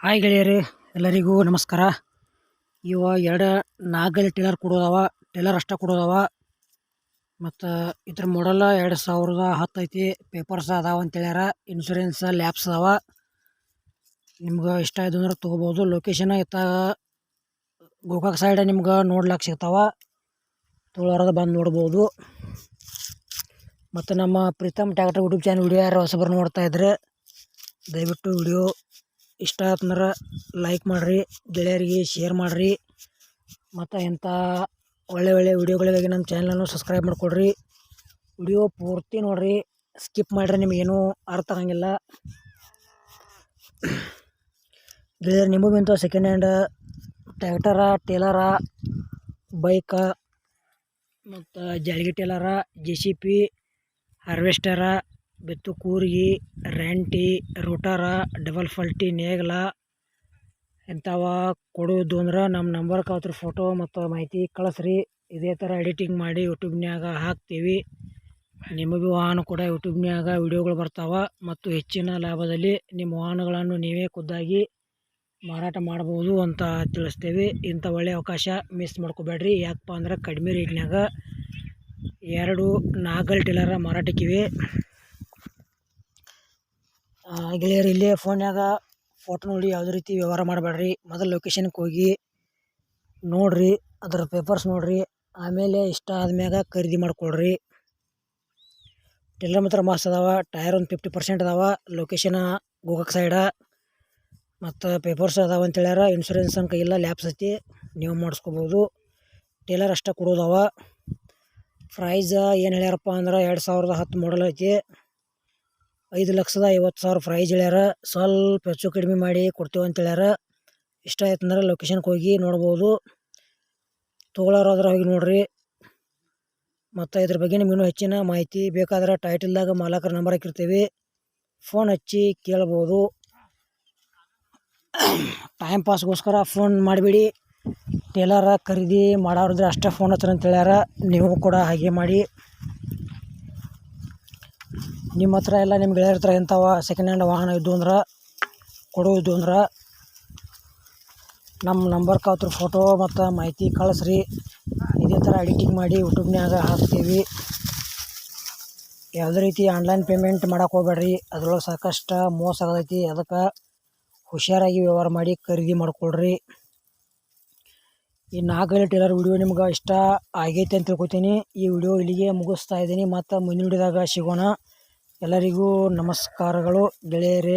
Hi ಗೆಳೆಯರೇ, ಎಲ್ಲರಿಗೂ ನಮಸ್ಕಾರ. ಇವ ಎರಡು ನಾಲ್ಕಲ್ಲಿ ಟೇಲರ್ ಕೊಡೋದವ, ಟೇಲರ್ ಅಷ್ಟೇ ಕೊಡೋದವ. ಮತ್ತು ಇದ್ರ ಮಾಡಲ್ಲ ಎರಡು ಸಾವಿರದ ಹತ್ತು ಐತಿ ಪೇಪರ್ಸ್ ಅದಾವ ಅಂತ ಹೇಳ್ಯಾರ ಇನ್ಶೂರೆನ್ಸ್ ಲ್ಯಾಬ್ಸ್ ಅದಾವ. ನಿಮ್ಗೆ ಇಷ್ಟ ಆಯ್ತು ಅಂದ್ರೆ ತೊಗೋಬೋದು ಲೊಕೇಶನ್ ಇತ್ತ ಗೋಕಾಕ್ ಸೈಡ್ ನಿಮ್ಗೆ ನೋಡ್ಲಿಕ್ಕೆ ಸಿಗ್ತಾವ. ತೊಳೋರದ ಬಂದು ನೋಡ್ಬೋದು. ಮತ್ತು ನಮ್ಮ Preetam tractor YouTube channel video ಯಾರು ಹೊಸಬರು ನೋಡ್ತಾ ಇದ್ರೆ, ದಯವಿಟ್ಟು ವಿಡಿಯೋ ಇಷ್ಟ ಆತಂದ್ರೆ ಲೈಕ್ ಮಾಡಿರಿ, ಗೆಳೆಯರಿಗೆ ಶೇರ್ ಮಾಡಿರಿ. ಮತ್ತು ಇಂಥ ಒಳ್ಳೆ ಒಳ್ಳೆ ವಿಡಿಯೋಗಳಿಗಾಗಿ ನಮ್ಮ ಚಾನಲನ್ನು ಸಬ್ಸ್ಕ್ರೈಬ್ ಮಾಡಿಕೊಡ್ರಿ. ವಿಡಿಯೋ ಪೂರ್ತಿ ನೋಡಿರಿ ಸ್ಕಿಪ್ ಮಾಡಿರಿ, ನಿಮಗೇನು ಅರ್ಥ ಆಗಂಗಿಲ್ಲ. ಗೆಳೆಯರು ನಿಮಗೂ ಇಂಥ ಸೆಕೆಂಡ್ ಹ್ಯಾಂಡ್ ಟ್ಯಾಕ್ಟರ ಟೇಲರ ಬೈಕ ಮತ್ತು ಜಾಳ್ಗಿ trailer J C B harvester ಬೆತ್ತು ಕೂರ್ಗಿ, ರೆಂಟಿ, ರೋಟಾರ, ಡಬಲ್ ಫಲ್ಟಿ, ನೇಗ್ಲ ಇಂಥವ ಕೊಡೋದು ಅಂದ್ರೆ ನಮ್ಮ ನಂಬರ್ ಕಾತ್ರ ಫೋಟೋ ಮತ್ತು ಮಾಹಿತಿ ಕಳಿಸ್ರಿ. ಇದೇ ಥರ ಎಡಿಟಿಂಗ್ ಮಾಡಿ ಯೂಟ್ಯೂಬ್ನ್ಯಾಗ ಹಾಕ್ತೀವಿ. ನಿಮಗೂ ವಾಹನ ಕೂಡ ಯೂಟ್ಯೂಬ್ನ್ಯಾಗ ವಿಡಿಯೋಗಳು ಬರ್ತಾವೆ. ಮತ್ತು ಹೆಚ್ಚಿನ ಲಾಭದಲ್ಲಿ ನಿಮ್ಮ ವಾಹನಗಳನ್ನು ನೀವೇ ಖುದ್ದಾಗಿ ಮಾರಾಟ ಮಾಡ್ಬೋದು ಅಂತ ತಿಳಿಸ್ತೇವೆ. ಇಂಥ ಒಳ್ಳೆಯ ಅವಕಾಶ ಮಿಸ್ ಮಾಡ್ಕೋಬೇಡ್ರಿ. ಯಾಕಪ್ಪ ಅಂದ್ರೆ ಕಡಿಮೆ ರೇಟ್ನ್ಯಾಗ ಎರಡು ನಾಗಲ್ ಟೇಲರ ಮಾರಾಟಕ್ಕಿವೆ. ಗೆಳೆಯರು ಇಲ್ಲೇ ಫೋನ್ಯಾಗ ಫೋಟೋ ನೋಡಿ ಯಾವುದೇ ರೀತಿ ವ್ಯವಹಾರ ಮಾಡಬೇಡ್ರಿ. ಮೊದಲು ಲೊಕೇಶನ್ಗೆ ಹೋಗಿ ನೋಡಿರಿ, ಅದರ ಪೇಪರ್ಸ್ ನೋಡಿರಿ, ಆಮೇಲೆ ಇಷ್ಟ ಆದ್ಮ್ಯಾಗ ಖರೀದಿ ಮಾಡಿಕೊಳ್ರಿ. ಟೆಲರ್ ಮಾತ್ರ ಮಸ್ತ್ ಅದಾವ ಟೈರ್ ಒಂದು ಫಿಫ್ಟಿ ಪರ್ಸೆಂಟ್ ಅದಾವ ಲೊಕೇಶನ ಗೋಕಾಕ್ ಸೈಡ ಮತ್ತು ಪೇಪರ್ಸ್ ಅದಾವ ಅಂತ ಹೇಳ್ಯಾರ ಇನ್ಶೂರೆನ್ಸ್ ಅಂಕ ಇಲ್ಲ ಲ್ಯಾಪ್ಸ್ ಐತಿ, ನೀವು ಮಾಡಿಸ್ಕೋಬೋದು. ಟೇಲರ್ ಅಷ್ಟೇ ಕೊಡೋದವ ಪ್ರೈಸ್ ಏನು ಹೇಳ್ಯಾರಪ್ಪ ಅಂದ್ರೆ ಎರಡು ಸಾವಿರದ ಹತ್ತು ಮಾಡಲ್ ಐತಿ. ಐದು ಲಕ್ಷದ ಐವತ್ತು ಸಾವಿರ ಪ್ರೈಜ್ ಹೇಳ್ಯಾರ. ಸ್ವಲ್ಪ ಹೆಚ್ಚು ಕಡಿಮೆ ಮಾಡಿ ಕೊಡ್ತೇವೆ ಅಂತ ಹೇಳ್ಯಾರ. ಇಷ್ಟ ಆಯ್ತು ಅಂದ್ರೆ ಲೊಕೇಶನ್ಗೆ ಹೋಗಿ ನೋಡ್ಬೋದು. ತೊಗೊಳೋರಾದ್ರೆ ಹೋಗಿ ನೋಡ್ರಿ. ಮತ್ತು ಇದ್ರ ಬಗ್ಗೆ ನಿಮಗೆ ಇನ್ನೂ ಹೆಚ್ಚಿನ ಮಾಹಿತಿ ಬೇಕಾದ್ರೆ ಟೈಟಲ್ದಾಗ ಮಾಲಕರ ನಂಬರ್ ಹಾಕಿರ್ತೀವಿ. ಫೋನ್ ಹಚ್ಚಿ ಕೇಳ್ಬೋದು. ಟೈಮ್ ಪಾಸ್ಗೋಸ್ಕರ ಫೋನ್ ಮಾಡಿಬಿಡಿ. ಟೇಲರ ಖರೀದಿ ಮಾಡೋರಿದ್ರೆ ಅಷ್ಟೇ ಫೋನ್ ಹಚ್ಚಿರಿ ಅಂತ ಹೇಳ್ಯಾರ. ನೀವು ಕೂಡ ಹಾಗೆ ಮಾಡಿ. ನಿಮ್ಮ ಹತ್ರ ಎಲ್ಲ ನಿಮ್ಮ ಗೆಳೆಯರ ಹತ್ರ ಇಂಥವ ಸೆಕೆಂಡ್ ಹ್ಯಾಂಡ್ ವಾಹನ ಇದ್ದು ಅಂದ್ರೆ ಕೊಡೋದು ಅಂದ್ರೆ. ನಮ್ಮ ನಂಬರ್ ಕಾತ್ರ ಫೋಟೋ ಮತ್ತು ಮಾಹಿತಿ ಕಳಿಸ್ರಿ. ಇದೇ ಥರ ಎಡಿಟಿಂಗ್ ಮಾಡಿ ಯೂಟ್ಯೂಬ್ನಾಗ ಹಾಕ್ತೀವಿ. ಯಾವುದೇ ರೀತಿ ಆನ್ಲೈನ್ ಪೇಮೆಂಟ್ ಮಾಡೋಕೆ ಹೋಗ್ಬೇಡ್ರಿ, ಅದ್ರೊಳಗೆ ಸಾಕಷ್ಟು ಮೋಸ ಆಗತೈತಿ. ಅದಕ್ಕೆ ಹುಷಾರಾಗಿ ವ್ಯವಹಾರ ಮಾಡಿ ಖರೀದಿ ಮಾಡ್ಕೊಳ್ರಿ. ಈ ನಾಗಲಿ ಟೇಲರ್ ವಿಡಿಯೋ ನಿಮ್ಗೆ ಇಷ್ಟ ಆಗೈತೆ ಅಂತ ತಿಳ್ಕೊತೀನಿ. ಈ ವಿಡಿಯೋ ಇಲ್ಲಿಗೆ ಮುಗಿಸ್ತಾ ಇದ್ದೀನಿ. ಮತ್ತು ಮುಂದಿನ ಸಿಗೋಣ. ಎಲ್ಲರಿಗೂ ನಮಸ್ಕಾರಗಳು ಗೆಳೆಯರೇ.